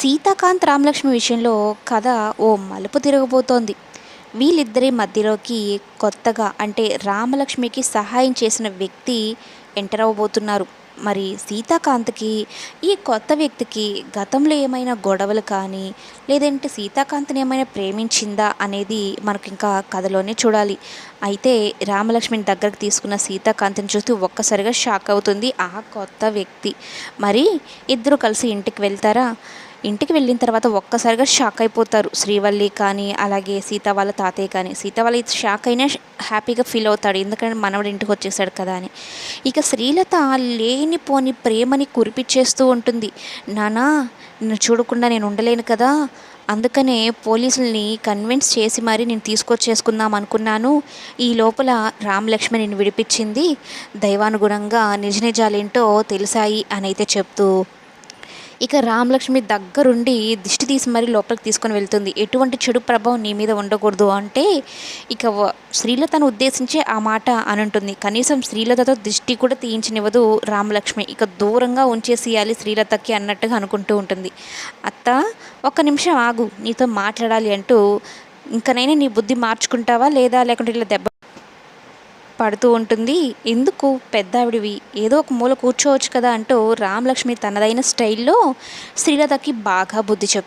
సీతాకాంత్ రామలక్ష్మి విషయంలో కథ ఓ మలుపు తిరగబోతోంది వీళ్ళిద్దరి మధ్యలోకి కొత్తగా అంటే రామలక్ష్మికి సహాయం చేసిన వ్యక్తి ఎంటర్ అవ్వబోతున్నారు మరి సీతాకాంత్కి ఈ కొత్త వ్యక్తికి గతంలో ఏమైనా గొడవలు కానీ లేదంటే సీతాకాంత్ని ఏమైనా ప్రేమించిందా అనేది మనకు ఇంకా కథలోనే చూడాలి. అయితే రామలక్ష్మిని దగ్గరకు తీసుకున్న సీతాకాంత్ని చూస్తూ ఒక్కసారిగా షాక్ అవుతుంది ఆ కొత్త వ్యక్తి. మరి ఇద్దరు కలిసి ఇంటికి వెళ్తారా? ఇంటికి వెళ్ళిన తర్వాత ఒక్కసారిగా షాక్ అయిపోతారు. శ్రీవల్లి కానీ అలాగే సీత వాళ్ళ తాతయ్య కానీ. సీత వాళ్ళ షాక్ అయినా హ్యాపీగా ఫీల్ అవుతాడు. ఎందుకంటే మనవడు ఇంటికి వచ్చేసాడు కదా అని. ఇక శ్రీలత లేనిపోని ప్రేమని కురిపిచ్చేస్తూ ఉంటుంది. నానా నిన్ను చూడకుండా నేను ఉండలేను కదా. అందుకనే పోలీసుల్ని కన్విన్స్ చేసి మరి నేను తీసుకొచ్చేసుకుందాం అనుకున్నాను. ఈ లోపల రామలక్ష్మి నేను విడిపించింది. దైవానుగుణంగా నిజ నిజాలేంటో తెలిసాయి అని అయితే చెప్తూ ఇక రామలక్ష్మి దగ్గరుండి దిష్టి తీసి మరీ లోపలికి తీసుకొని వెళ్తుంది. ఎటువంటి చెడు ప్రభావం నీ మీద ఉండకూడదు అంటే ఇక స్త్రీల శ్రీలతను ఉద్దేశించి ఆ మాట అని ఉంటుంది. కనీసం శ్రీలతతో దిష్టి కూడా తీయించనివ్వదు రామలక్ష్మి. ఇక దూరంగా ఉంచేసేయాలి శ్రీలతకి అన్నట్టుగా అనుకుంటూ ఉంటుంది. అత్త ఒక్క నిమిషం ఆగు నీతో మాట్లాడాలి అంటూ ఇంకనైనా నీ బుద్ధి మార్చుకుంటావా లేదా లేకుంటే ఇలా దెబ్బ పడుతూ ఉంటుంది. ఎందుకు పెద్దావిడివి? ఏదో ఒక మూల కూర్చోవచ్చు కదా అంటూ రామలక్ష్మి తనదైన స్టైల్లో శ్రీలతకి బాగా బుద్ధి చెప్తుంది